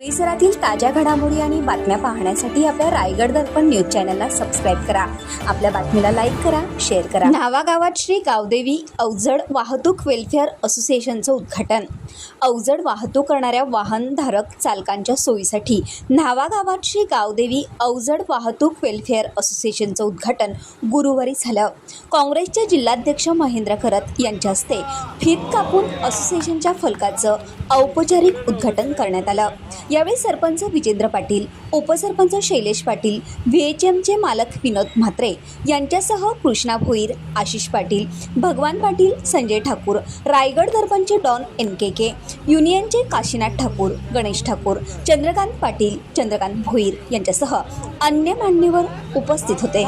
परिसरातील ताज्या घडामोडी आणि बातम्या पाहण्यासाठी आपल्या रायगड दर्पण न्यूज चॅनलला सबस्क्राईब करा. आपल्या बातमीला लाईक करा शेअर करा. न्हावा गावात श्री गावदेवी अवजड वाहतूक वेलफेअर असोसिएशनचं उद्घाटन. अवजड वाहतूक करणाऱ्या वाहनधारक चालकांच्या सोयीसाठी न्हावा गावात श्री गावदेवी अवजड वाहतूक वेलफेअर असोसिएशनचं उद्घाटन गुरुवारी झालं. काँग्रेसचे जिल्हाध्यक्ष महेंद्र खरत यांच्या हस्ते फित कापून असोसिएशनच्या फलकाचं औपचारिक उद्घाटन करण्यात आलं. यावेळी सरपंच विजेंद्र पाटील उपसरपंच शैलेश पाटील व्ही एच एमचे मालक विनोद म्हात्रे यांच्यासह कृष्णा भोईर आशिष पाटील भगवान पाटील संजय ठाकूर रायगड दर्पणचे डॉन एन के के युनियनचे काशीनाथ ठाकूर गणेश ठाकूर चंद्रकांत पाटील चंद्रकांत भोईर यांच्यासह अन्य मान्यवर उपस्थित होते.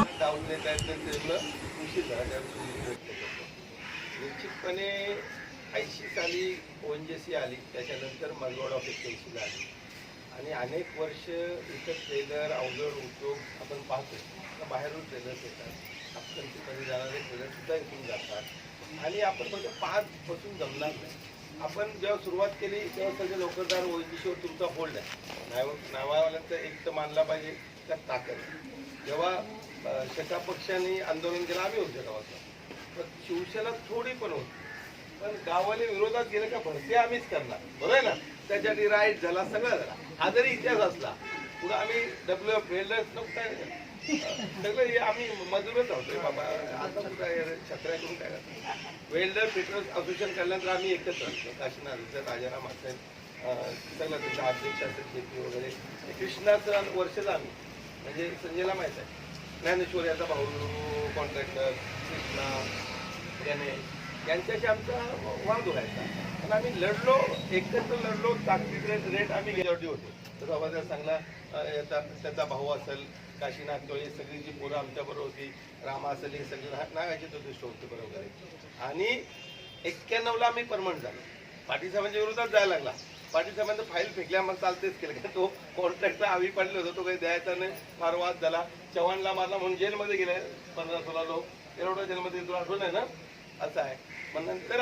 निश्चितपणे ऐंशी साली आली त्याच्यानंतर मलगोड ऑफ एक्सटेन्सिल आली. आणि अनेक वर्ष इथं ट्रेलर अवजड उद्योग आपण पाहतो. तर बाहेरून ट्रेलर्स येतात. हापकंटीमध्ये जाणारे ट्रेलर सुद्धा इथून जातात. आणि आपण फक्त पाच बसून जमणार नाही. आपण जेव्हा सुरुवात केली तेव्हा सगळे नोकरदार ओएनजीसीवर तुमचा होल्ड आहे. नाव नावावाल्यांचा एक तर मानला पाहिजे त्यात ताकद. जेव्हा शेता शेका पक्षाने आंदोलन केलं आम्ही होतो गावात पण शिवसेना थोडी पण होती. पण गावाले विरोधात गेलं का भरती आम्हीच करणार. बरोबर आहे ना? त्याच्यासाठी राईट झाला सगळं झाला हा जरी इतिहास असला पुढे आम्ही डब्ल्यू एफ नको काय सगळं हे आम्ही मजूरच आहोत. बाबा आता कुठं आहे? काय करतो? वेल्डर फिटनेस असोसिएशन काढल्यानंतर आम्ही एकत्र असतो काशीनाथचं राजाराम असेल सगळं त्याचं अध्यक्ष असेल शेती वगैरे. कृष्णाचं वर्षच आम्ही. म्हणजे संजयला माहीत आहे. ज्ञानेश्वर याचा भाऊ कॉन्ट्रॅक्टर कृष्णा याने यांच्याशी आमचा वाद व्हायचा. पण आम्ही लढलो एकत्र लढलो ताकदीत रेट आम्ही गेल्यावरती होतो. तर बाबा जर चांगला याचा त्याचा भाऊ असेल काशीनाथ टोळे सगळी जी पोरं आमच्याबरोबर होती रामा असेल हे सगळे नागाचे तो दृष्ट होते बरोबर. आणि एक्क्याण्णवला आम्ही परमनंट झालो. पाटील साहेबांच्या विरोधात जायला लागला. पाटील साहेबांचं फाईल फेकल्या मग चालतेच केलं. का तो कॉन्ट्रॅक्टला आवी पडलो होतो तो काही द्यायचा नाही. फार वाद झाला. चव्हाणला मारला म्हणून जेलमध्ये गेले पंधरा सोळा लोक. एवढं जेलमध्ये तुला आठवण आहे ना? असं आहे. मग नंतर